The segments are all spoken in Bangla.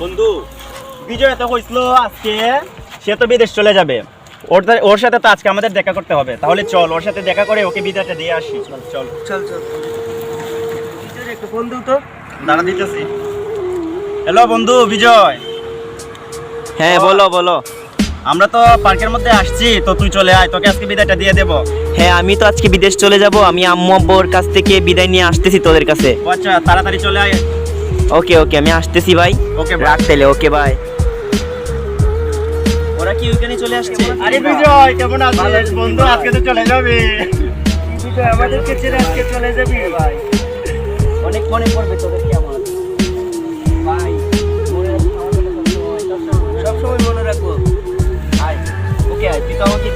বন্ধু বিজয় তো কইছিল আজকে সে তো বিদেশ চলে যাবে। ওর ওর সাথে তো আজকে আমাদের দেখা করতে হবে। তাহলে চল ওর সাথে দেখা করে ওকে বিদায়টা দিয়ে আসি। চল চল। চল চল। একটা বন্ধু তো। দাঁড়া দিতেছি। হ্যালো বন্ধু বিজয়। হ্যাঁ বলো বলো। আমরা তো পার্কের মধ্যে আসছি তো তুই চলে আয় তোকে আজকে বিদায়টা দিয়ে দেবো। হ্যাঁ আমি তো আজকে বিদেশ চলে যাব আমি আম্মু আব্বুর কাছ থেকে বিদায় নিয়ে আসতেছি তোদের কাছে। আচ্ছা তাড়াতাড়ি চলে আয়। ওকে ওকে আমি আসতেছি ভাই। ওকে রাখ তাহলে ওকে বাই ওরা কি ওখানে চলে আসছে? আরে বিজয় কেমন আছিস? বন্ধু আজকে তো চলে যাবে। বিজয় আমাদেরকে ছেড়ে আজকে চলে যাবি? ভাই। অনেক মনে পড়বে তোদেরকে আমার? ভাই সব সময় মনে রাখব ওকে তুই তো আমাকে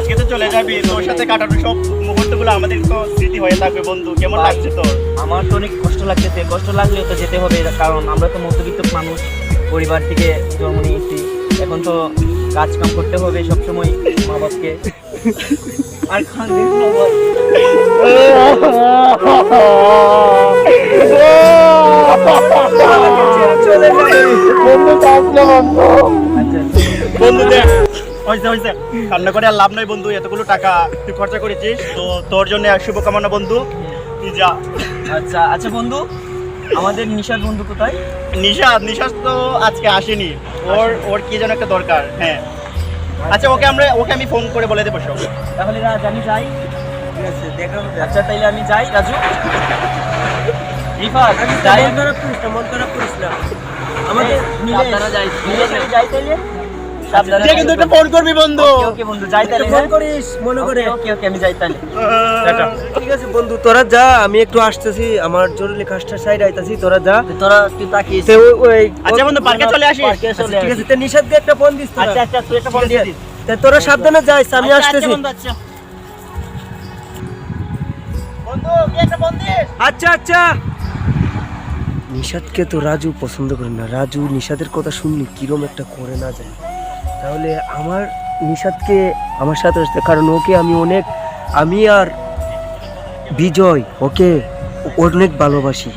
আজকে তো চলে যাবি তোর সাথে কাটানো সব মুহূর্তগুলো আমাদের তো স্মৃতি হয়ে থাকবে বন্ধু। কেমন লাগছে তোর? আমার তো অনেক কষ্ট লাগতেছে কষ্ট লাগলেও তো যেতে হবে কারণ আমরা তো মধ্যবিত্ত মানুষ পরিবার থেকে জন্ম নিয়েছি। এখন তো কাজ কাম করতে হবে সবসময় মা বাপকে আর খান চলে যাবে বন্ধু দেখ। হয়েছে হয়েছে কান্না করে আর লাভ নাই বন্ধু এতগুলো টাকা তুই খরচা করেছিস তো তোর জন্য শুভকামনা বন্ধু। তুই যা। আচ্ছা আচ্ছা বন্ধু আমাদের নিশাদ বন্ধু কোথায়? নিশাদ নিশাদ তো আজকে আসেনি। ওর ওর কি যেন একটা দরকার হ্যাঁ। আচ্ছা ওকে আমরা ওকে আমি ফোন করে বলে দেবো সব। তাহলে রাজ আমি যাই। ঠিক আছে দেখা হবে। আচ্ছা তাইলে আমি যাই রাজু। রিফাত যাই। মন খারাপ করিস না মন করিস না। আমাদের মিলে যাই। যাই তাইলে। সাবধানে তুই কিন্তু একটা ফোন করবি বন্ধু। ওকে ওকে বন্ধু যাই তাইলে ফোন করিস মনে করে। ওকে ওকে আমি যাই তাইলে ঠিক আছে বন্ধু তোরা যা আমি একটু আসতেছি আমার জরুরি কাজটা সাইড আইতাছি তোরা যা। তোরা তুই তাকিস। ওই- ওই আচ্ছা বন্ধু পার্কে চলে আসিস। পার্কে আচ্ছা, চলে ঠিক আছে তে নিশাদকে একটা ফোন দিস আচ্ছা আচ্ছা তুই একটা ফোন দিয়ে দিস। তোরা সাবধানে যাইস আমি আচ্ছা, আচ্ছা, আসতেছি। আচ্ছা। আচ্ছা আচ্ছা। নিশাদকে তো রাজু পছন্দ করে না। রাজু নিষাদের কথা শুনলি কিরম একটা করে না যায় তাহলে আমার নিশাদকে আমার সাথে আসতে কারণ ওকে আমি অনেক আমি আর বিজয় ওকে অনেক ভালোবাসি।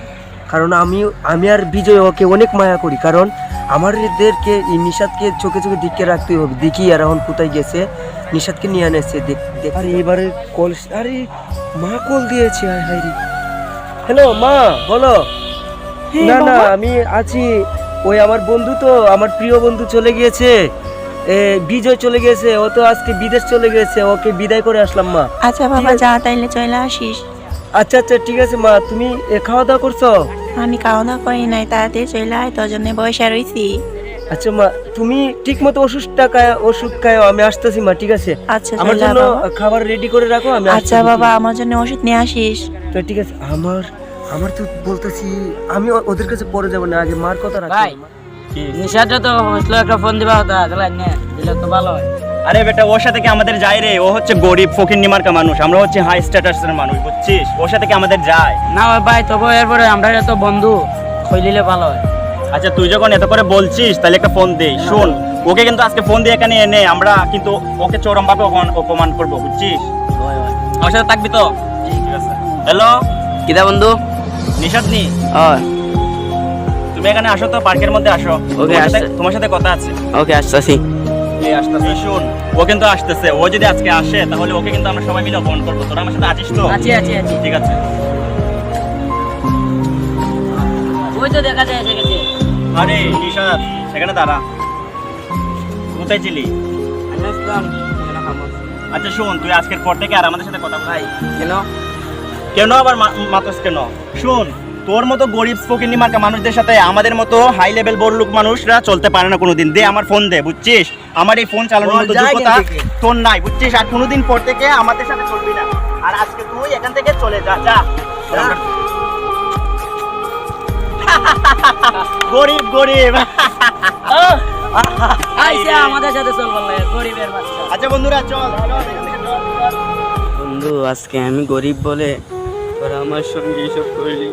কারণ আমি আমি আর বিজয় ওকে অনেক মায়া করি কারণ আমাদেরকে এই নিশাদকে চোখে চোখে দিকে রাখতে হবে। দেখি আর এখন কোথায় গেছে নিষাদকে নিয়ে আনেছে আর এবারে কল আরে মা কল দিয়েছে হায় হায় হ্যালো মা বলো। না না আমি আছি ওই আমার বন্ধু তো আমার প্রিয় বন্ধু চলে গিয়েছে। বিজয় চলে গেছে ও তো আজকে বিদেশ চলে গেছে ওকে বিদায় করে আসলাম মা। আচ্ছা বাবা যা তাইলে চলে আসিস। আচ্ছা আচ্ছা ঠিক আছে মা। তুমি এ, খাওয়া দাওয়া করছ? আমি খাওয়া দাওয়া করি নাই তাড়াতাড়ি চলে আয় তোর জন্য বসে রইছি আচ্ছা মা তুমি ঠিক মতো ওষুধ টাকায় ওষুধ খায় আমি আসতেছি মা ঠিক আছে? আচ্ছা আমার জন্য খাবার রেডি করে রাখো আমি আচ্ছা বাবা আমার জন্য ওষুধ নিয়ে আসিস। তো ঠিক আছে আমার আমার তো বলতেছি আমি ওদের কাছে পরে যাব না আগে মার কথা রাখো। নিশাটা তো একটা ফোন দিবা হতা গেলা নে দিলে তো ভালো হয়। আরে বেটা ওর সাথে কি আমাদের যায় রে? ও হচ্ছে গরিব ফকির নিমার্কা মানুষ আমরা হচ্ছে হাই স্ট্যাটাসের মানুষ বুঝছিস? ওর সাথে কি আমাদের যায়? না ভাই তবু এরপরে আমরা তো বন্ধু খইলিলে ভালো হয়? আচ্ছা তুই যখন এত করে বলছিস তাহলে একটা ফোন দে শোন। ওকে কিন্তু আজকে ফোন দিয়ে এখানে এনে আমরা কিন্তু ওকে চরম ভাবে অপমান করব বুঝছিস? আমার সাথে থাকবি তো? ঠিক আছে। হ্যালো কিদা বন্ধু? নিশাদ নি ও তুমি এখানে আসো তো পার্কের মধ্যে আসো। ওকে তোমার সাথে- তোমার সাথে কথা আছে। ওকে আসতেছি। এই ও কিন্তু আসতেছে। ও যদি আজকে আসে তাহলে ওকে কিন্তু আমরা সবাই মিলে অপমান করব। তোরা আমার সাথে আছিস তো? আছি আছি আছি। ঠিক আছে। ওই তো দেখা যায় এসে গেছে আরে নিশাদ এখানে দাঁড়া। কোথায় ছিলি। আচ্ছা শোন তুই আজকের পর থেকে আর আমাদের সাথে কথা বল। ভাই কেন? কেন আবার মাতাস কেন? শোন তোর মতো গরিব ফকিনি মার্কা মানুষদের সাথে আমাদের মতো হাই লেভেল বড় লোক মানুষরা চলতে পারে না কোনোদিন। দে আমার ফোন দে বুঝছিস? আমার এই ফোন চালানোর মতো যোগ্যতা তোর নাই বুঝছিস? আর কোনোদিন পর থেকে আমাদের সাথে চলবি না। আর আজকে তুই এখান থেকে চলে যা যা। গরিব গরিব। আইসে আমাদের সাথে চলবার লাগে গরিবের বাচ্চা। আচ্ছা বন্ধুরা চল। বন্ধু আজকে আমি গরিব বলে তোরা আমার সঙ্গে এসব করলি।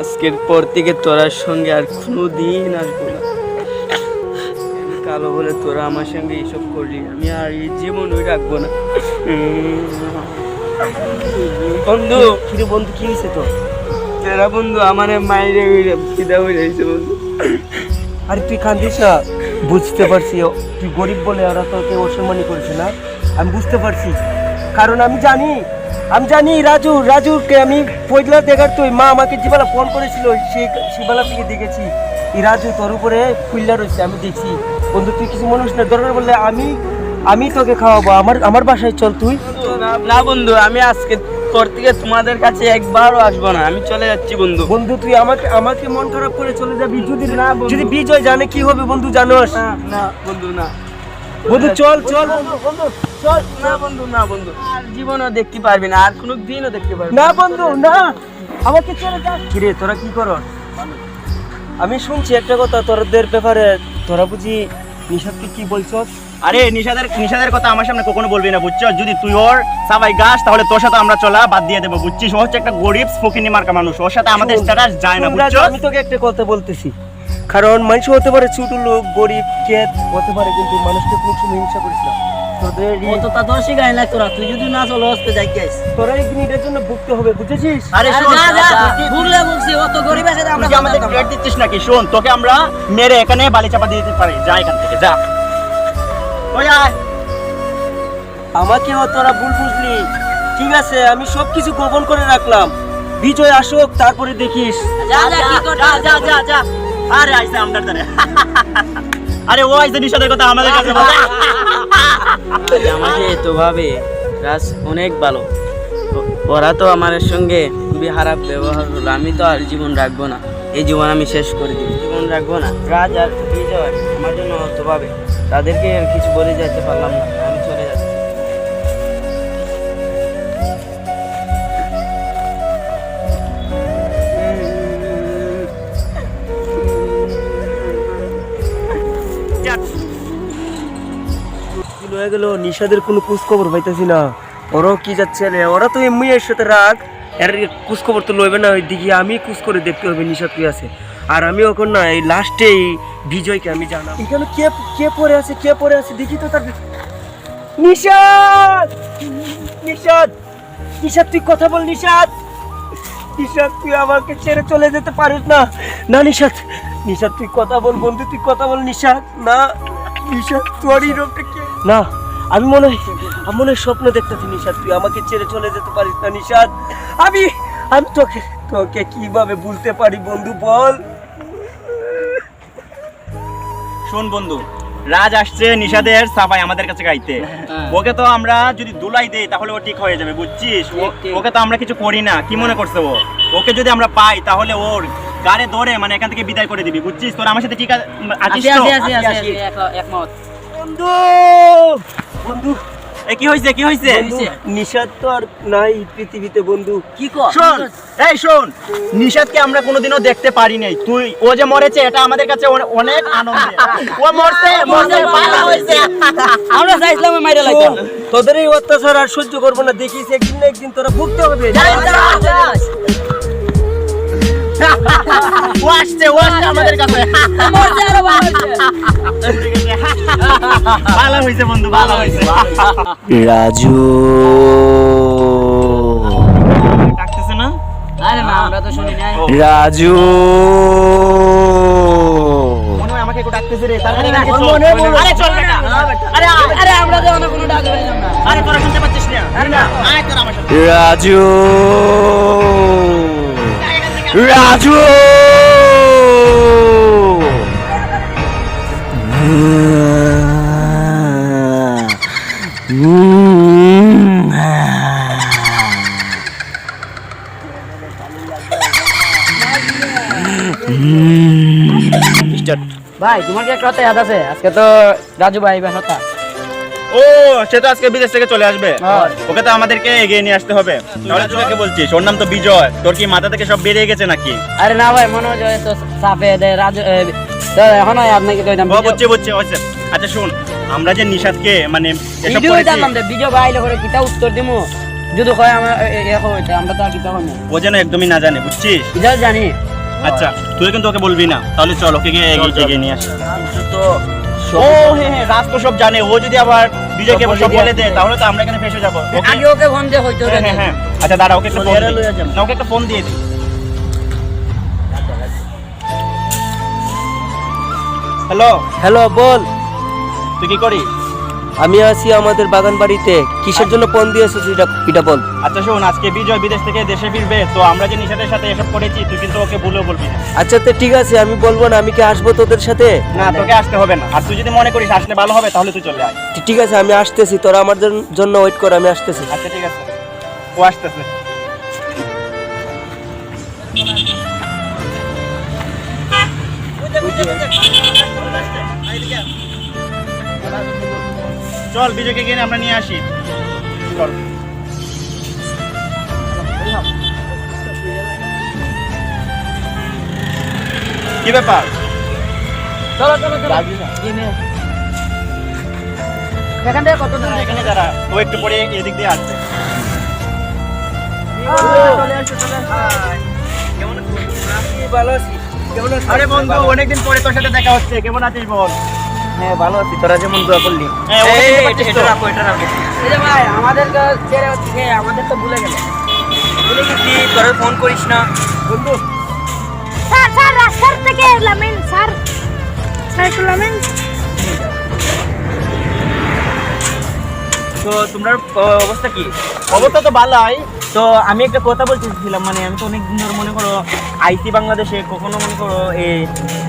আজকের পর থেকে তোরার সঙ্গে আর কোনো দিন আসব না। কালো বলে তোরা আমার সঙ্গে এইসব করলি আমি আর এই জীবনই রাখব না। বন্ধু কিরে বন্ধু কি হয়েছে তো এরা বন্ধু আমার মাইরে পিদা হয়ে রয়েছে বন্ধু। আরে তুই কান্দিস না। বুঝতে পারছি তুই গরিব বলে ওরা তোকে অসম্মানি করেছে না? আমি বুঝতে পারছি। কারণ আমি জানি আমি জানি রাজু রাজুকে আমি পয়লা দেখার তুই মা আমাকে যেবেলা ফোন করেছিল সে সেবেলা থেকে দেখেছি। এই রাজু তোর উপরে ফুল্লা রয়েছে আমি দেখছি। বন্ধু তুই কিছু মনে না দরকার বললে আমি আমি তোকে খাওয়াবো। আমার আমার বাসায় চল তুই। না- বন্ধু আমি আজকে তোর থেকে তোমাদের কাছে একবারও আসব না। আমি চলে যাচ্ছি বন্ধু। বন্ধু তুই আমাকে আমাকে মন খারাপ করে চলে যাবি। যদি না যদি বিজয় জানে কি হবে বন্ধু জানোস। না না বন্ধু না। বন্ধু চল চল। বন্ধু। না বন্ধু না বন্ধু। আর জীবনও দেখতে পারবি না আর কোনো দিনও দেখতে পারবি না। বন্ধু না। আমাকে ছেড়ে যা। কিরে তোরা কি করস আমি শুনছি একটা কথা তোরদের ব্যাপারে তোরা বুঝি নিশাদকে কি বলছস আরে নিষাদের নিষাদের কথা আমার সামনে কখনো বলবি না বুঝছ? যদি তুই ওর সবাই গাছ তাহলে তোর সাথে আমরা চলা বাদ দিয়ে দেবো বুঝছিস? ও হচ্ছে একটা গরিব ফকিনি মার্কা মানুষ ওর সাথে আমাদের স্ট্যাটাস যায় না বুঝছ? আমি তোকে একটা কথা বলতেছি। কারণ মানুষ হতে পারে ছোট লোক গরিব কেত হতে পারে কিন্তু মানুষকে কোনো সময় হিংসা করিস না। না। তোরা তুই যদি না চলো হস্তে যাই গাইস তোরা এই জন্য ভুগতে হবে বুঝেছিস? আরে ভুললে বলছি ও তো গরিব আছে আমরা আমাদের খাব দিচ্ছিস নাকি? শোন তোকে আমরা মেরে এখানে বালি চাপা দিয়ে দিতে পারি। যা এখান থেকে যা। ওই আয়। আমাকেও তোরা ভুল বুঝলি। ঠিক আছে আমি সব কিছু গোপন করে রাখলাম। বিজয় আসুক তারপরে দেখিস। যা যা যা যা যা যা। আরে আইসে আমদার দারে আরে ও আইসে নিষাদের কথা আমাদের কাছে বলে। আমাকে তো ভাবে রাজ অনেক ভালো। ওরা তো আমার সঙ্গে খুবই খারাপ ব্যবহার হলো আমি তো আর জীবন রাখব না। এই জীবন আমি শেষ করে দিই জীবন রাখব না। রাজ আর বিজয় আমার জন্য অত ভাবে তাদেরকে কিছু বলে যেতে পারলাম না। হয়ে গেল নিশাদের কোনো খোঁজ খবর পাইতেছি না। ওরাও কি যাচ্ছে রে? ওরা তো এমনি এর সাথে রাগ। এর খোঁজ খবর তো লইবে না ওই দিকে আমি খোঁজ করে দেখতে হবে নিশাদ কি আছে। আর আমি এখন না এই লাস্টে এই বিজয়কে আমি জানাব। এখানে কে কে পড়ে আছে কে পড়ে আছে দেখি তো তার নিশাদ! নিশাদ! নিশাদ তুই কথা বল নিশাদ! নিশাদ তুই আমাকে ছেড়ে চলে যেতে পারিস না। না নিশাদ! নিশাদ তুই কথা বল বন্ধু তুই কথা বল নিশাদ। না। নিশাদ তোর এই রোগটা কি না আমি মনে হয় আমি মনে হয় স্বপ্ন দেখতেছি নিশাদ তুই আমাকে ছেড়ে চলে যেতে পারিস না নিশাদ আমি আমি তোকে তোকে কীভাবে ভুলতে পারি বন্ধু বল? শোন বন্ধু রাজ আসছে নিষাদের সাফাই আমাদের কাছে গাইতে। ওকে তো আমরা যদি দুলাই দেই তাহলে ও ঠিক হয়ে যাবে বুঝছিস। ওকে তো আমরা কিছু করি না কি মনে করছে ও? ওকে যদি আমরা পাই তাহলে ওর গাড়ে ধরে মানে এখান থেকে বিদায় করে দিবি বুঝছিস? তোর আমার সাথে ঠিক আছে আছিস আসি তো একমত বন্ধু! বন্ধু! এ কি হয়েছে কি হয়েছে বন্ধু, নিশাদ তো আর নাই পৃথিবীতে বন্ধু। কি কর? শোন এই শোন নিষাদকে আমরা কোনোদিনও দেখতে পারি নাই। তুই ও যে মরেছে এটা আমাদের কাছে অনে- অনেক আনন্দ ও মরছে মরছে ভালো হয়েছে আমরা চাইছিলাম মাইরে লাগতাম তোদের এই অত্যাচার আর সহ্য করব না। দেখিস একদিন না একদিন তোরা ভুগতে হবে। ও আসছে ও আসছে আমাদের কাছে। ভালো হয়েছে বন্ধু ভালো হয়েছে। রাজু। ডাকতেছে না? আরে না আমরা তো শুনি নাই। রাজু। মনে আমাকে একটু ডাকতেছে রে তার মানে না, নাকি মনে চল। বলো। আরে চল বেটা। আরে আরে আমরা তো অন্য কোনো ডাক পাইলাম না আরে তোরা শুনতে পাচ্ছিস না। আয় তোরা আমার সাথে। রাজু। রাজু! ভাই তোমার কি একটা কথা আছে? আজকে তো রাজু ভাই হতা ও সে তো আজকে বিদেশ থেকে চলে আসবে। হ্যাঁ। ওকে তো আমাদেরকে এগিয়ে নিয়ে আসতে হবে। তাহলে তুই কাকে বলছিস ওর নাম তো বিজয়। তোর কি মাথা থেকে সব বেরিয়ে গেছে নাকি? আরে না ভাই মনে হয় যে তো সাফে দে রাজু এখন আপনাকে কইতাম বুঝছি বুঝছি আচ্ছা শুন আমরা যে মানে এসব করেছি, জানলাম যে ভিডিও বাইলে করে উত্তর দিমু? যদি কয় আমার আমরা তো আর না ও যেন একদমই না জানে বুঝছিস? জানি। আচ্ছা তুই কিন্তু ওকে বলবি না। তাহলে চল ওকে গিয়ে এগিয়ে এগিয়ে নিয়ে আসি। তো ও হ্যাঁ, হ্যাঁ, সব জানে। ও যদি আবার বিজয়কে সব বলে দেয় তাহলে তো আমরা এখানে ফেসে যাব। আগে ওকে? ফোন দিয়ে হইতো হ্যাঁ হ্যাঁ, হ্যাঁ আচ্ছা দাঁড়া ওকে একটা ফোন না ওকে একটা ফোন দিয়ে দিই। হ্যালো হ্যালো বল। তুই কি করিস? আমি আছি আমাদের বাগান বাড়িতে। কিসের জন্য ফোন দিয়েছিস এটা এটা বল আচ্ছা শোন আজকে বিজয় বিদেশ থেকে দেশে ফিরবে তো আমরা যে নিশাদের সাথে এসব করেছি তুই কিন্তু ওকে ভুলেও বলবি না। আচ্ছা তো ঠিক আছে আমি বলব না আমি কি আসব তোদের সাথে? না তোকে আসতে হবে না। আর তুই যদি মনে করিস আসলে ভালো হবে তাহলে তুই চলে আয়। ঠিক আছে আমি আসতেছি তোরা আমার জন্য ওয়েট কর আমি আসতেছি। আচ্ছা ঠিক আছে। ও আসতেছে। চল বিজয়কে কিনে আমরা নিয়ে আসি। চল। কি ব্যাপার? চলো চলো চলো। এখান থেকে কত দূর এখানে যারা ও একটু পরে এদিক দিয়ে আসবে। চলে আসো ভালো আছি। কেমন আরে বন্ধু অনেকদিন পরে তোর সাথে দেখা হচ্ছে। কেমন আছিস বল? হ্যাঁ ভালো আছি। তোরা যেমন দোয়া করলি। হ্যাঁ ভাই আমাদের ছেড়ে হচ্ছে আমাদের তো ভুলে গেল। বলে কি তোরা ফোন করিস না। বন্ধু। স্যার স্যার রাস্তার থেকে লামিন স্যার। স্যার একটু লামিন। তো তোমরা অবস্থা কি? অবস্থা তো ভালোই। তো আমি একটা কথা বলতেছিলাম মানে আমি তো অনেক দিন ধরে মনে করো আইসি বাংলাদেশে কখনো মনে করো এই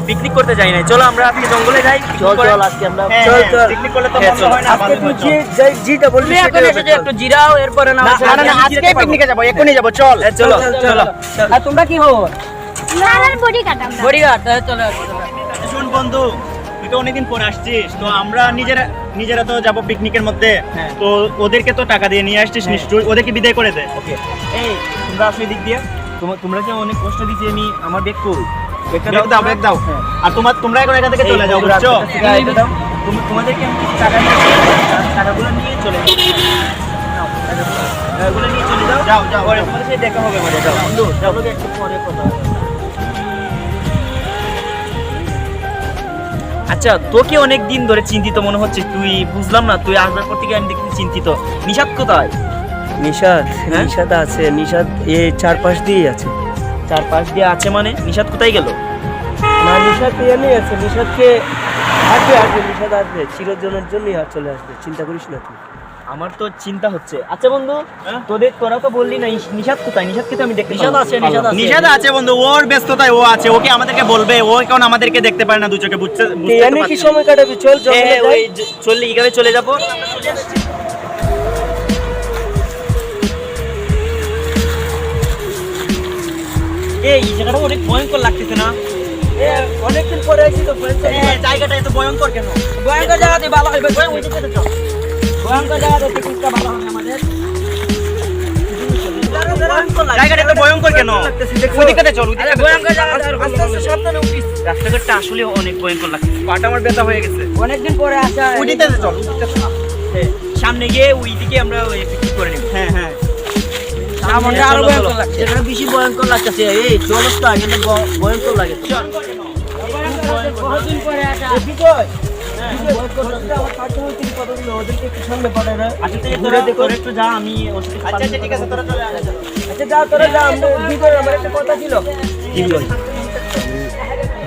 পিকনিক করতে যাই নাই। চলো আমরা আজকে জঙ্গলে যাই চল চল আজকে আমরা হ্যাঁ, চল হ্যাঁ, চল। পিকনিক করলে তো হ্যাঁ, হয় না আজকে তুই যে চল। যে- যেটা বলবি এখন এসে যে একটু জিরাও এরপরে না না না, না, আজকে পিকনিকে যাব এক্ষুনি যাব চল। চলো চলো আর তোমরা কি খবর? স্যার বডি কাটা আমরা বডিগার্ড চলে। শোন বন্ধু তো অনেকদিন পর আসছিস তো আমরা নিজেরা নিজেরা তো যাব পিকনিকের মধ্যে। হ্যাঁ। তো ওদেরকে তো টাকা দিয়ে নিয়ে আসছিস নিশ্চয়ই ওদেরকে বিদায় করে দে। ওকে। এই তোমরা আসো দিক দিয়ে। তোমরা যে অনেক কষ্ট দিছি আমি আমার ব্যাগ কই ব্যাগ দাও ব্যাগ দাও। আর তোমার তোমরা এখন এখান থেকে চলে যাও বুঝছ? দাও তোম- তোমাদেরকে আমি কিছু টাকা টাকাগুলো নিয়ে চলে যাও। নিয়ে চলে যাও। যাও যাও পরে তোমাদের সাথে দেখা হবে যাও। যাও। পরে কথা আচ্ছা তোকে অনেক দিন ধরে চিন্তিত মনে হচ্ছে তুই বুঝলাম না তুই আসবার পর থেকে আমি দেখি চিন্তিত। নিষাদ কোথায়? নিষাদ হ্যাঁ? নিশাদ আছে নিষাদ এ চার পাশ দিয়েই আছে। চার পাশ দিয়ে আছে মানে? নিষাদ কোথায় গেল? না নিশাদ এনে আছে নিশাদকে আসবে আসবে নিষাদ আসবে চিরজনের জন্যই আর চলে আসবে চিন্তা করিস না তুই। আমার তো চিন্তা হচ্ছে। আচ্ছা বন্ধু তোদের তোরা তো বললি না নিশাদ কোথায়? নিশাদকে তো আমি দেখতে নিশাদ আছে, নিশাদ আছে। নিষেধ আছে বন্ধু ওর ব্যস্ততায় ও আছে ওকে আমাদেরকে বলবে ও কারণ আমাদেরকে দেখতে পারে না দু চোখে বুঝছে বুঝতে কি সময় কাটাবি? চল হ্যাঁ, জঙ্গলে ওই চললে চলে যাব। এই জায়গাটা অনেক ভয়ঙ্কর লাগতেছে না? এ, অনেকদিন পরে আইছি তো জায়গাটা এত ভয়ঙ্কর কেন? ভয়ঙ্কর জায়গাতে ভালো হবে ওই দিকে চল ভয়ঙ্কর জায়গাতে পিকনিকটা ভালো হবে আমাদের জায়গাটা এত ভয়ঙ্কর কেন? ওদিকে চল ওদিকে ভয়ঙ্কর জায়গাতে আস্তে আস্তে সাবধানে উঠিস। রাস্তাঘাটটা আসলে অনেক ভয়ঙ্কর লাগছে। পাটা আমার ব্যথা হয়ে গেছে। অনেকদিন পরে আসা ওদিকে চল সামনে গিয়ে ওই দিকে আমরা পিকনিক করে নেব। হ্যাঁ হ্যাঁ। আরও ভয়ঙ্কর। লাগছে। এটা বেশি ভয়ঙ্কর লাগছে এই চলসটা কিন্তু ভ- ভয়ঙ্কর লাগে। চল বহুদিন পরে আসা?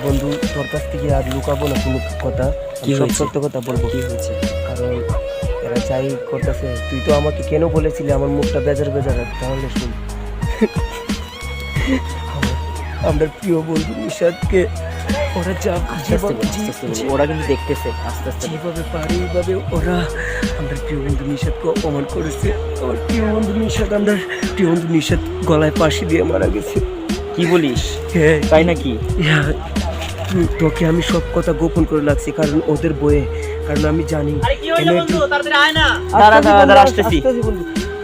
বন্ধু তোর কাছ থেকে আর লুকাবো না কোনো কথা। কি সব সত্য কথা বলব। কি হয়েছে? কারণ এরা যাই করতেছে তুই তো আমাকে কেন বলেছিলি আমার মুখটা বেজার বেজার তাহলে শুন। আমার- আমরা প্রিয় বন্ধু নিষাদকে ওরা যা ওরা কিন্তু দেখতেছে আস্তে আস্তে যেভাবে পারে এইভাবে ওরা আমরা প্রিয় বন্ধু নিষাদকে অপমান করেছে। আমার প্রিয় বন্ধু নিষাদ আমরা প্রিয় বন্ধু নিষাদ গলায় পাশি দিয়ে মারা গেছে। কি বলিস? হ্যাঁ। তাই নাকি? তুই- তোকে আমি সব কথা গোপন করে লাগছি কারণ ওদের বইয়ে কারণ আমি জানি।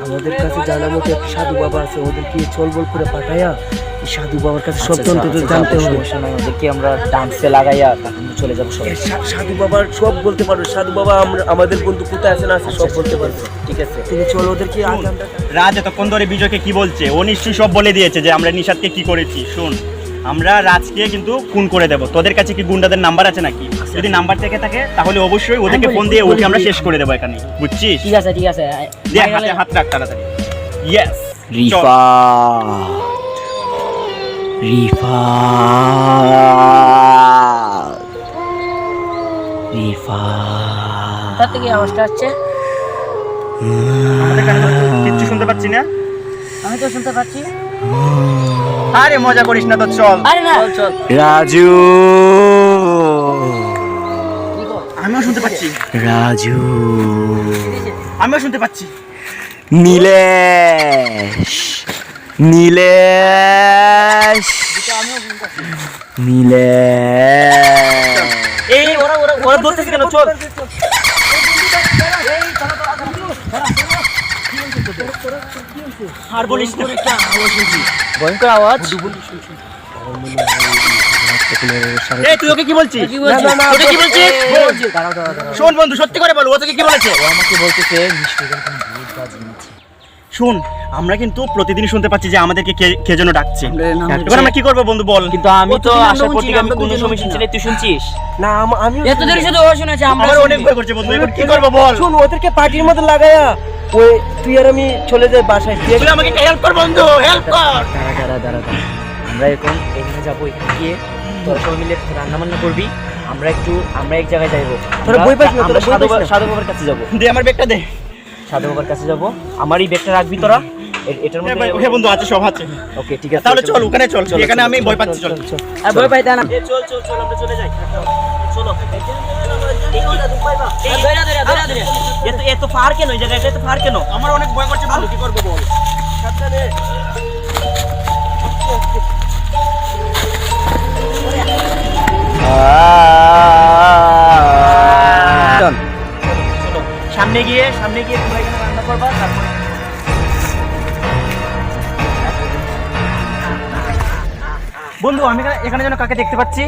আমাদের কাছে জানা মতো একটা সাধু বাবা আছে ওদেরকে চল বল করে পাঠাইয়া এই সাধু বাবার কাছে সব তন্ত্র তো জানতে হবে। সমস্যা নাই ওদেরকে আমরা ডান্সে লাগাইয়া তখন চলে যাব সবাই। সাধু বাবার সব বলতে পারবে। সাধু বাবা আমরা আমাদের বন্ধু কোথায় আছে না আছে সব বলতে পারবে। ঠিক আছে। তুমি চল ওদেরকে রাজ এতক্ষণ ধরে বিজয়কে কি বলছে? ও নিশ্চয়ই সব বলে দিয়েছে যে আমরা নিষাদকে কি করেছি। শুন আমরা রাজকে কিন্তু খুন করে দেব। তোদের কাছে কি গুন্ডাদের নাম্বার আছে নাকি? যদি নাম্বার থেকে থাকে তাহলে অবশ্যই ওদেরকে ফোন দিয়ে ওকে আমরা শেষ করে দেবো এখানে। বুঝছিস? ঠিক আছে ঠিক আছে। হাতে হাত রাখ তাড়াতাড়ি। ইয়েস রিফা। রিফা। তার থেকে আওয়াজটা কিচ্ছু শুনতে পাচ্ছি না। আমি তো শুনতে পাচ্ছি। আরে মজা করিস না তো চল। আরে না। চল রাজু। আমিও শুনতে পাচ্ছি। রাজু। আমিও শুনতে পাচ্ছি। নীলেশ। নীলেশ। নীলেশ এই ওরা ওরা ওরা ধরতেছে কেন চল আর বলিস ভয়ঙ্কর আওয়াজ এই তুই ওকে কি বলছিস ওকে কি বলছিস শোন বন্ধু সত্যি করে বল ও তোকে কি বলেছে আমাকে বলতেছে মিষ্টি ভূত শুন আমরা কিন্তু প্রতিদিন শুনতে পাচ্ছি যে আমাদেরকে কে কে যেন ডাকছে। এবার আমরা কি করব বন্ধু বল? কিন্তু আমি তো আসার পর থেকে আমি কোনো সময় শুনছি না। তুই শুনছিস? না আম- এত দেরি শুধু ও শুনেছে আমরা অনেক ভয় করছে বন্ধু এবার কি করব বল? শুন ওদেরকে পার্টির মধ্যে লাগায়া ওই তুই আর আমি চলে যাই বাসায়। তুই তুই আমাকে হেল্প কর বন্ধু হেল্প কর। দাঁড়া দাঁড়া দাঁড়া দাঁড়া। আমরা এখন এখানে যাব এখানে গিয়ে তোরা সবাই মিলে রান্না বান্না করবি। আমরা একটু আমরা এক জায়গায় যাইবো। তোরা বই পাস না, আমরা। সাধু বাবার কাছে যাব। দে আমার ব্যাগটা দে। সাধু বাবার কাছে যাব। আমার এই ব্যাগটা রাখবি তোরা। এটার হ্যাঁ মধ্যে হ্যাঁ বন্ধু আছে সব আছে। ওকে ঠিক আছে তাহলে চল ওখানে চল। এখানে আমি ভয় পাচ্ছি চল। আর ভয় পাইতে না। চল চল চল আমরা চলে যাই। চলো। এত এত ফার কেন? এই জায়গাটা এত ফার কেন? আমার অনেক ভয় করছে বন্ধু কি করব বল? চল বন্ধু আমি এখানে- যেন কাকে দেখতে পাচ্ছি?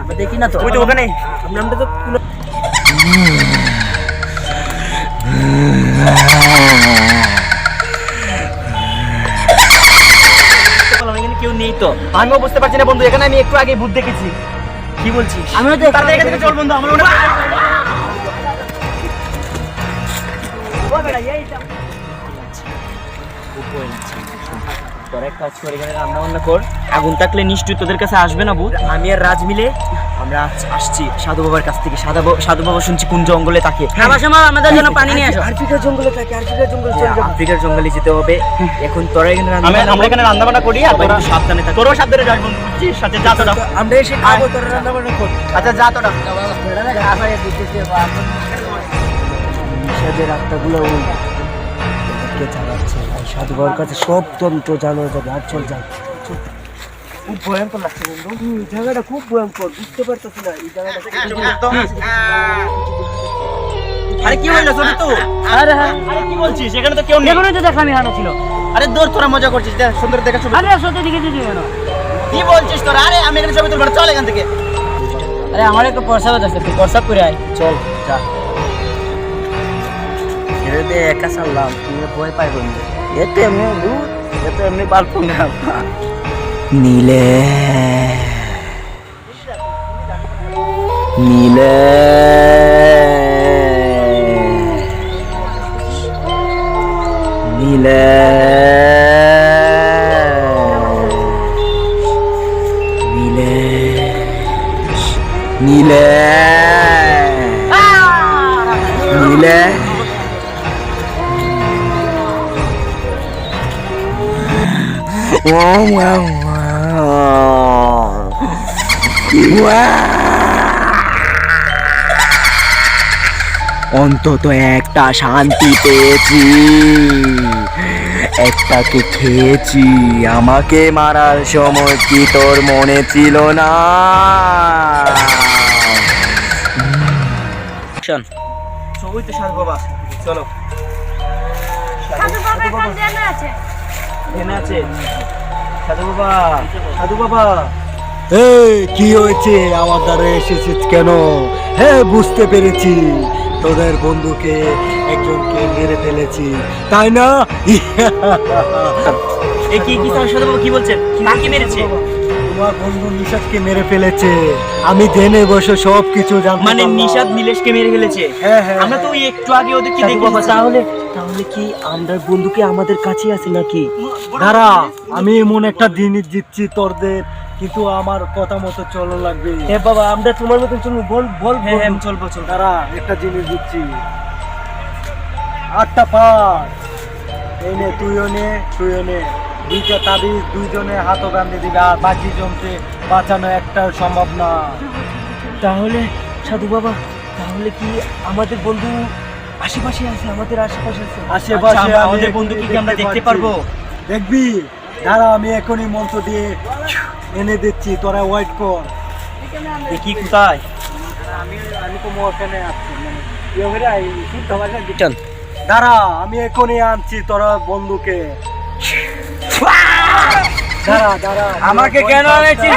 আমরা দেখি না তো। ওই তো ওখানে। আমরা তো কেউ নেই তো। আমিও বুঝতে পারছি না বন্ধু এখানে আমি একটু আগে ভূত দেখেছি। কি বলছিস? আমিও তো তাড়াতাড়ি এখান থেকে চল বন্ধু আমার অনেক তোরা এক কাজ কর এখানে রান্না বান্না কর। আগুন থাকলে নিশ্চয়ই তোদের কাছে আসবে না বুধ আমি আর রাজ মিলে আমরা আসছি সাধু বাবার কাছ থেকে। সাধু বাবা সাধু বাবা শুনছি কোন জঙ্গলে তাকে খাবার সময় আমাদের জন্য পানি নিয়ে আসো। আরপিকা জঙ্গলে থাকে আরপিকা জঙ্গলে চলে যাব। আফ্রিকার জঙ্গলে যেতে হবে। এখন তোরা এখানে রান্না আমরা এখানে রান্না বান্না করি আর তোরা সাবধানে থাক। তোরও সাবধানে যাস বন্ধু। সাথে যা তোরা। আমরা এসে খাব তোরা রান্না বান্না কর। আচ্ছা যা তোরা। নিষাদের আত্মাগুলো ওই চালাচ্ছে। সাধু বাবার কাছে সব তন্ত্র জানা যাবে আর চল চল। খুব ভয়ঙ্কর লাগছে বন্ধু। এই জায়গাটা খুব ভয়ঙ্কর বুঝতে পারতেছি না এই জায়গাটা আরে কি হইল সবই তো? আরে হ্যাঁ। আরে কি বলছিস? এখানে তো কেউ নেই। এখনই তো এখানে ছিল। আরে দূর তোরা মজা করছিস দেখ সুন্দর দেখা ছবি। আরে সত্যি দিকে দিদি কেন? কি বলছিস তোরা? আরে আমি এখানে ছবি তুলবো চল এখান থেকে। আরে আমার একটু প্রসাব আছে তুই প্রসাব করে আয়। চল যা। এতে একা তুমি ভয় পাইব এতে এমনি ভূত এতে এমনি পারব না। নীলে নীলে নীলে অন্তত একটা শান্তি পেয়েছি। একটাকে খেয়েছি। আমাকে মারার সময় কি তোর মনে ছিল না? সবই তো সাধু বাবা। চলো। সাধু বাবা আছে। আছে। সাধু বাবা সাধু বাবা। এই কি হয়েছে? আমার দ্বারা এসেছিস কেন? হ্যাঁ বুঝতে পেরেছি। তোদের বন্ধুকে একজনকে মেরে ফেলেছি তাই না? এই কি কি সাধু বাবা কি বলছেন? কাকে মেরেছে? তোমার বন্ধু নিষাদকে মেরে ফেলেছে। আমি জেনে বসে সব কিছু জানতে মানে। নিশাদ নীলেশকে মেরে ফেলেছে? হ্যাঁ হ্যাঁ আমরা তো একটু আগে ওদেরকে সাধু দেখে বাবা তাহলে তাহলে কি আমরা বন্ধুকে আমাদের কাছে আছে নাকি? দাঁড়া আমি এমন একটা জিনিস দিচ্ছি তোরদের কিন্তু আমার কথা মতো চলো লাগবে। হ্যাঁ বাবা আমরা তোমার মতন চলবো বল বল হ্যাঁ হ্যাঁ চলবো চলবো দাঁড়া একটা জিনিস দিচ্ছি। আটটা পাঁচ। এই নে তুইও নে তুইও নে। দুইটা তাবিজ দুইজনে হাতও বান্ধে দিবে আর বাকি জমতে বাঁচানো একটা সম্ভব না। তাহলে সাধু বাবা তাহলে কি আমাদের বন্ধু আশেপাশে আছে আমাদের আশেপাশে আছে? আশেপাশে আচ্ছা, আমাদের বন্ধুকে কি আমরা দেখতে পারব? দেখবি? দাঁড়া আমি এখনই মন্ত্র দিয়ে এনে দিচ্ছি তোরা ওয়েট কর। দেখি কোথায়? আমি আমি তো আসছি মানে দাঁড়া আমি এখনই আনছি তোরা বন্ধুকে। দাঁড়া দাঁড়া আমাকে কেন এনেছিস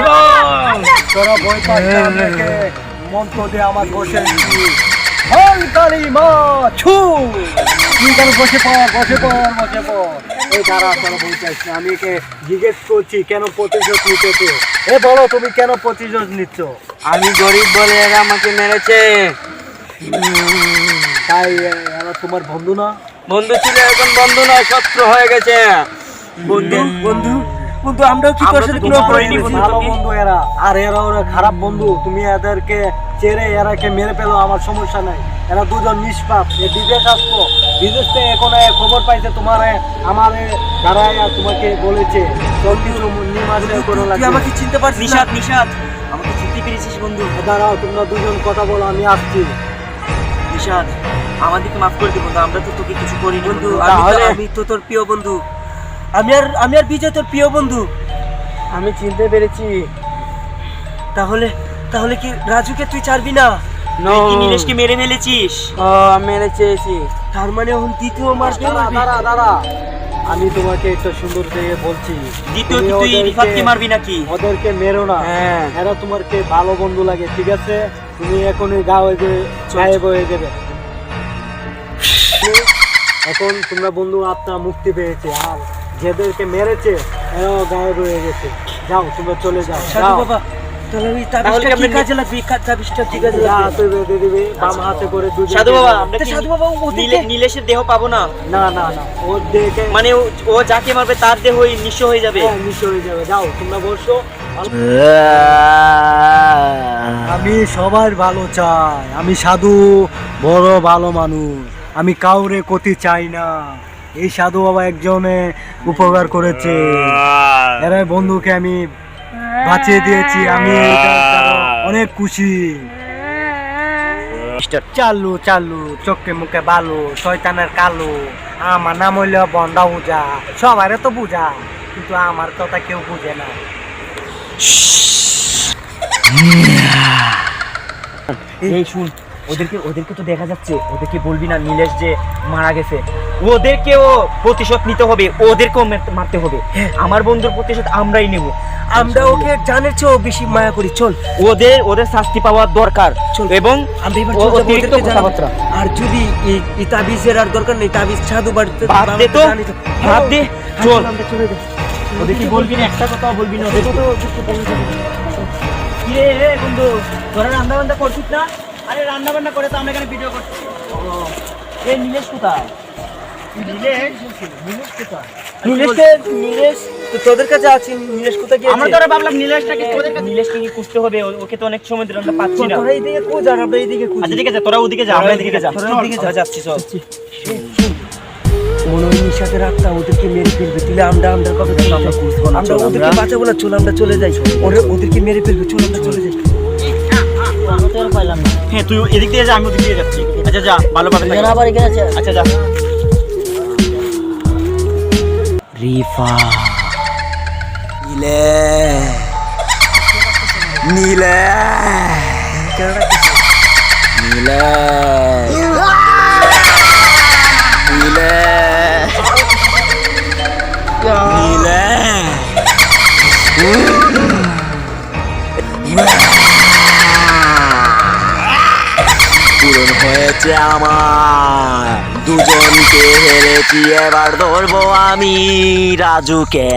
তোরা আমাকে। মন্ত্র দিয়ে আমার বসে আনছি হল কালী মা ছু। তুই কেন বসে পড় বসে পড় বসে পড়। এই তারা তোরা বলতে আসছি। আমি কে জিজ্ঞেস করছি কেন প্রতিশোধ নিতেছে এ বলো তুমি কেন প্রতিশোধ নিচ্ছ? আমি গরিব বলে এরা আমাকে মেরেছে। তাই এরা তোমার বন্ধু না? বন্ধু ছিল এখন বন্ধু নয় শত্রু হয়ে গেছে। বন্ধু বন্ধু? বন্ধু আমরাও কি তোর সাথে কোনো করিনি বন্ধু। ভালো বন্ধু এরা। আর এরা ওরা খারাপ বন্ধু। তুমি এদেরকে চেরে এরাকে মেরে পেল আমার সমস্যা নাই। এরা দুজন নিষ্পাপ। এ বিদেশ আসব। বিদেশ থেকে এখন খবর পাইছে তোমার আমার দাঁড়ায় আর তোমাকে বলেছে। কিছু কোনো আমাকে চিনতে পারছিস নিশাদ নিশাদ আমাকে চিনতে পেরেছিস বন্ধু। দাঁড়াও তোমরা দুজন কথা বলো আমি আসছি। নিশাদ আমাদেরকে মাফ করে দিবো বন্ধু। আমরা তো তোকে কিছু করিনি বন্ধু আমি তো তোর প্রিয় বন্ধু। আমি আর আমি আর বিজয় তোর প্রিয় বন্ধু। আমি চিনতে পেরেছি। তাহলে তাহলে কি রাজুকে তুই ছাড়বি না? নীলেশকে মেরে ফেলেছিস? মেরে চেয়েছি। তার মানে এখন দ্বিতীয় দাঁড়া দাঁড়া আমি তোমাকে একটা সুন্দর থেকে বলছি। দ্বিতীয় কি তুই রিফাতকে মারবি নাকি? ওদেরকে মেরো না। হ্যাঁ। এরা তোমারকে ভালো বন্ধু লাগে ঠিক আছে? তুমি এখনই গায়ে গায়েব হয়ে যাবে। এখন তোমরা বন্ধু আত্মা মুক্তি পেয়েছে আর যেদেরকে মেরেছে এরাও গায়েব হয়ে গেছে। যাও তোমরা চলে যাও। সাধু। বাবা তাহলে ওই তাহলে তাবিজটা কি কি আমরা- কাজে লাগবে এই কা- তাবিজটা কি কাজে যা লাগবে হাতে বেঁধে দিবে বাম হাতে করে দুজন সাধু বাবা আমরা তা কি সাধু বাবা ওদেরকে- নীলে- নীলেশের দেহ পাবো না? না না না ওর দেখে মানে ও- যাকে মারবে তার দেহ নিঃস্ব হয়ে যাবে? হ্যাঁ, নিঃস্ব হয়ে যাবে। যাও তোমরা বসো। আমি সবার ভালো চাই। আমি সাধু বড় ভালো মানুষ। আমি কাউরে ক্ষতি চাই না। এই সাধু বাবা একজনে উপকার করেছে। এরা বন্ধুকে আমি বাঁচিয়ে দিয়েছি আমি অনেক খুশি। চালু চালু চোখে মুখে বালু শয়তানের কালো আমার নাম হইল বন্ডা বুঝা সবাই তো বুঝা কিন্তু আমার কথা কেউ বুঝে না। এই শুন ওদেরকে ওদেরকে তো দেখা যাচ্ছে ওদেরকে বলবি না নীলেশ যে মারা গেছে। ওদেরকেও প্রতিশোধ নিতে হবে ওদেরকেও মারতে- হবে। আমার বন্ধুর প্রতিশোধ আমরাই নেব। আমরা ওকে জানের চেয়েও বেশি মায়া করি চল। ওদের ওদের শাস্তি পাওয়া দরকার। এবং। আর যদি এই তাবিজের আর দরকার নেই তাবিজ সাধু বাড়িতে বাদ দে তো, দে, হ্যাঁ, চল। ওদেরকে বলবি না একটা কথাও বলবি না ওদেরকে রে বন্ধু তোরা রান্না বান্না করছিস না? আরে রান্না বান্না করে তো আমরা এখানে ভিডিও করছি। এ নীলেশ কোথায়? নীলেশ? নীলেশ কোথায়? নীলেশকে নীলেশ তো তোদের কাছে আছে নীলেশ কোথায় গিয়েছে? আমরা তো ভাবলাম নীলেশটাকে তোদের কাছে নীলেশকে কি খুঁজতে হবে ও- ওকে তো অনেক সময় ধরে আমরা পাচ্ছি না। তোরা এইদিকে খোঁজ আর আমরা এইদিকে খুঁজি। আচ্ছা ঠিক আছে তোরা ওদিকে যা আমরা এদিকে যা তোরা ওদিকে যা। যাচ্ছি। চল মনে হয় নিশাতের আত্মা ওদেরকে মেরে ফেলবে তুলে আমরা আমরা কবে আমরা আমরা ওদেরকে বাঁচাবো না চল আমরা চলে যাই। ওরে ওদেরকে মেরে ফেলবে চল আমরা চলে যাই। হ্যাঁ তুই এদিক দিয়ে যা আমি ওদিক দিয়ে যাচ্ছি। আচ্ছা যা ভালোভাবে থাকিস। আবার এখানে আছে। আচ্ছা যা। রিফা। নীলে। নীলে। নীলে। নীলে। নীলে। হয়েছে আমার। দুজনকে হেরেছি এবার ধরবো আমি রাজুকে।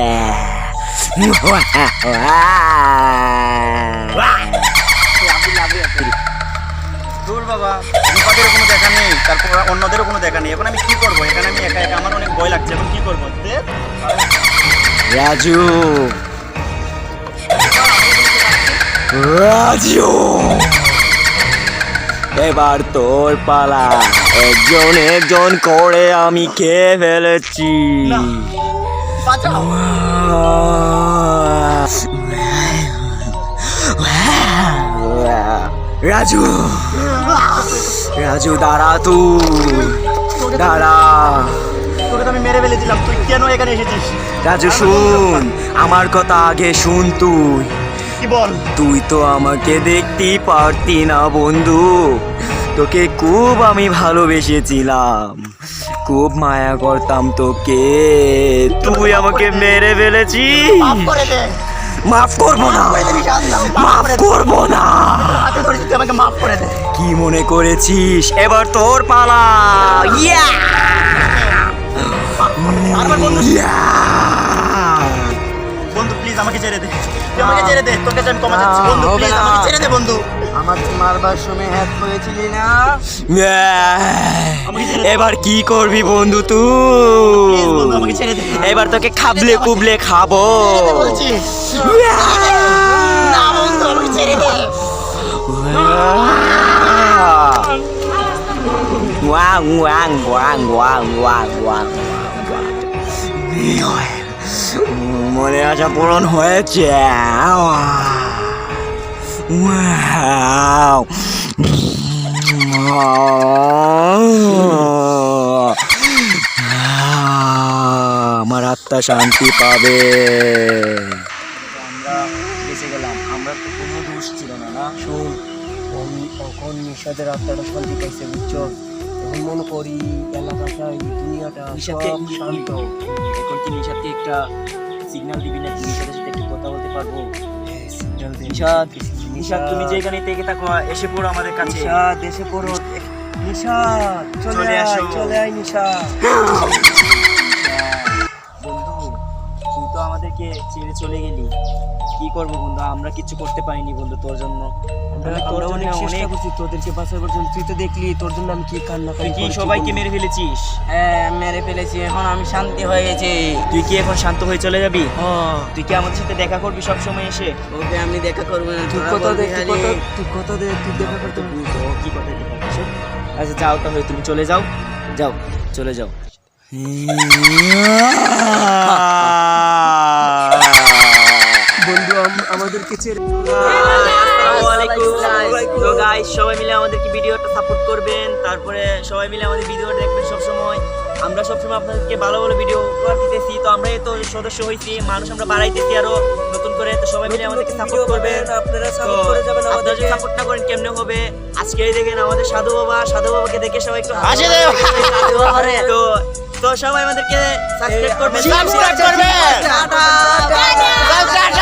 বাবা কোনো দেখা নেই তারপর অন্যদেরও কোনো দেখা নেই। আমি এখানে আমার অনেক ভয় লাগছে করব? রাজু। রাজু। এবার তোর পালা। একজন একজন করে আমি খেয়ে ফেলেছি। রাজু রাজু দাঁড়া তুই দাঁড়া। তোকে তো আমি মেরে ফেলেছিলাম। তুই কেন এখানে এসেছিস? রাজু শুন। আমার কথা আগে শুন তুই। কি বল? তুই তো আমাকে দেখতেই পারতি না বন্ধু। তোকে খুব আমি ভালোবেসেছিলাম। খুব মায়া করতাম তোকে। তুই আমাকে মেরে ফেলেছিস। দে। মাফ করব না। মাফ করব না। আমাকে মাফ করে দে। কি মনে করেছিস? এবার তোর পালা। ইয়া! ইয়া! বন্ধু প্লিজ আমাকে ছেড়ে দে। তুই আমাকে ছেড়ে দে তোর কাছে আমি ক্ষমা চাচ্ছি। বন্ধু হবে প্লিজ না। আমাকে ছেড়ে দে বন্ধু। আমাকে মারবার সময় হ্যাক করেছিলি না? এবার কি করবি বন্ধু Please বন্ধু, তুই আমাকে ছেড়ে দে। এবার তোকে খাবলে কুবলে খাব। বলছি। না বন্ধু আমাকে ছেড়ে দে। ওয়াং ওয়াং ওয়াং ওয়াং ওয়াং ওয়াং মনে আশা পূরণ হয়েছে। আমার আত্মা শান্তি পাবে। আমরা বেঁচে গেলাম। আমরা তো কোনো দোষ ছিল না শোন আত্মাটা শান্তি পাইছে বুঝছ? এখন মনে করি এলাকাটা এই দুনিয়াটা সব শান্ত। এখন কি নিশাদকে একটা সিগন্যাল দিবি না তুমি সাথে একটু কথা বলতে পারব? নিশাদ নিশাদ তুমি যেখানে থেকে থাকো এসে পড়ো আমাদের কাছে। নিশাদ এসে পড়ো। নিশাদ চলে আয়। চলে আয় নিশা। আমাদেরকে ছেড়ে চলে গেলি। কি করব বন্ধু? আমরা কিছু করতে পারিনি বন্ধু তোর জন্য। তোর অনেক চেষ্টা করছি তোদেরকে বাঁচাবার জন্য। তুই তো দেখলি তোর জন্য আমি কি কান্না তুই কি সবাইকে মেরে ফেলেছিস? হ্যাঁ মেরে ফেলেছি এখন আমি শান্তি হয়ে গেছি। তুই কি এখন শান্ত হয়ে চলে যাবি? তুই কি আমাদের সাথে দেখা করবি সব সময় এসে? ওকে আমি দেখা করব না তুই কথা দে তুই কথা তুই কথা দে তুই দেখা করতে তো কি কথা দিতে আচ্ছা যাও তাহলে তুমি চলে যাও। যাও চলে যাও। বন্ধু আম- তো গাইস সবাই মিলে আমাদেরকে ভিডিওটা সাপোর্ট করবেন। তারপরে সবাই মিলে আমাদের ভিডিও দেখবেন সব সময় আমরা সবসময় আপনাদেরকে ভালো ভালো ভিডিও উপহার দিতেছি। তো আমরাই তো সদস্য হয়েছি মানুষ আমরা বাড়াইতেছি আরও নতুন করে। তো সবাই মিলে আমাদেরকে সাপোর্ট করবেন। আপনারা সাপোর্ট করে যাবেন যদি সাপোর্ট না করেন কেমনে হবে? আজকে দেখেন আমাদের সাধু বাবা সাধু বাবাকে দেখে সবাই একটু হাসি। তো তো সবাই আমাদেরকে সাবস্ক্রাইব করবেন। Subscribe করবেন। টাটা।